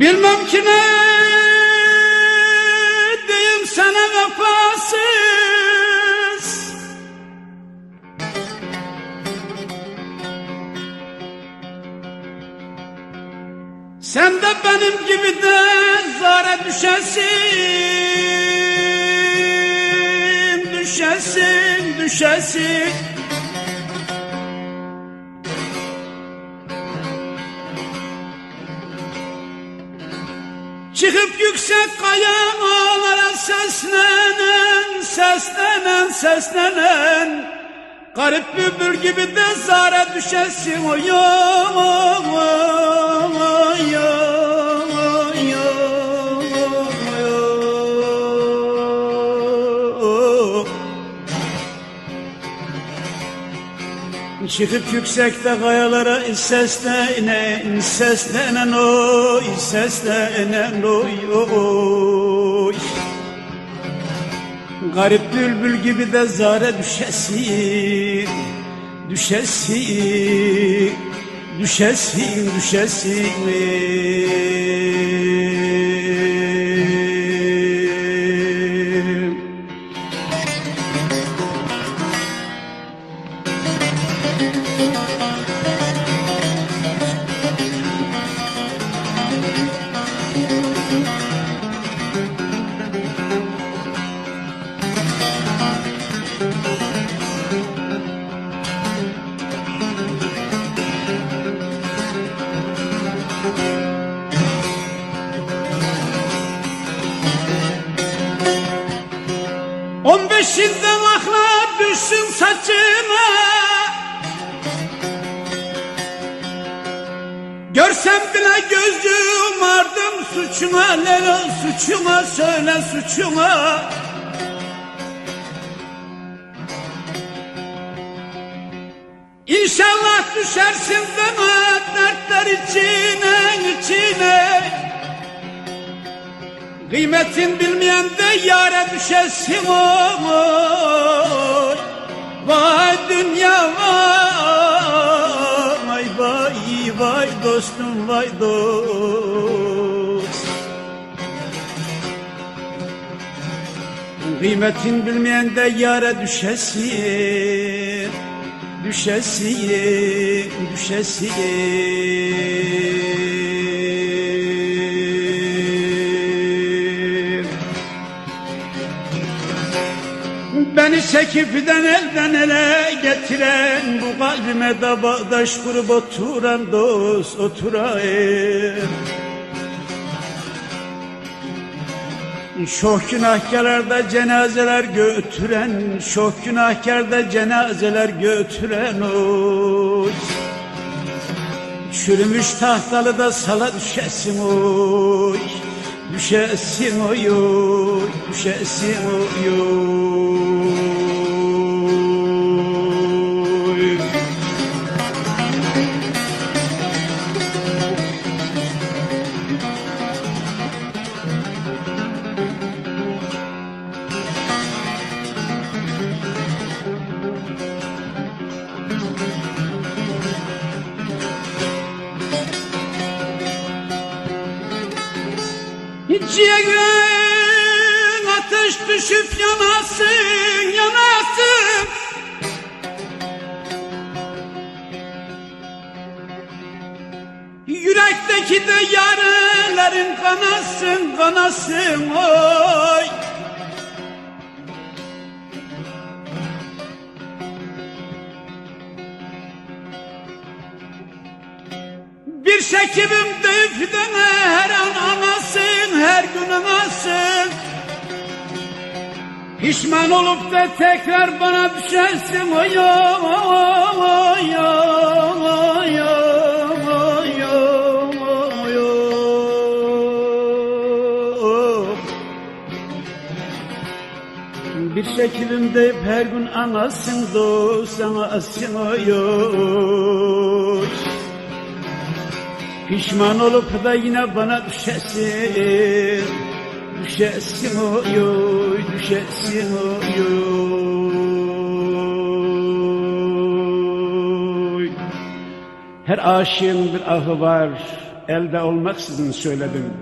Bilmem ki ne diyeyim sana vefasız. Sen de benim gibi de zara düşesin Düşesin, düşesin Çıkıp yüksek kayalara seslenen, seslenen, seslenen. Garip bülbül gibi de zara düşesin o yo, Çıkıp yüksekte kayalara seslenen, seslenen oy, seslenen oy, oy. Garip bülbül gibi de zare düşesin, düşesin, düşesin, düşesin. On beşinden akla düşsün saçına. Görsem bile gözüm ardım suçuma Lelo suçuma söyle suçuma. İnşallah düşersin deme dertler içine Kıymetin bilmeyen de yare düşesin oy Vay dünya vay Vay vay dostum vay dost. Kıymetin bilmeyen de yare düşesin Düşesin, düşesin Beni çekipden elden ele getiren Bu kalbime de bağdaş kurup oturan dost oturayım. Şoh günahkarlarda cenazeler götüren Şoh günahkarda cenazeler götüren oy. Çürümüş tahtalı da sala düşesin oy Düşesin oy oy Düşesin Ciğerin ateş düşüp yanasın, yanasın. Yürekteki de yarelerin kanasın, kanasın oy Bir şekibim deyip fidene her an anasın, her gün anasın. Pişman olup da tekrar bana düşersin oy oy oy oy oy. Bir şekilim deyip her gün anasın dost anasın oy oy Pişman olup da yine bana düşesin. Düşesin oy oy düşesin oy. Her aşığın bir ahı var. Elde olmaksızın söyledim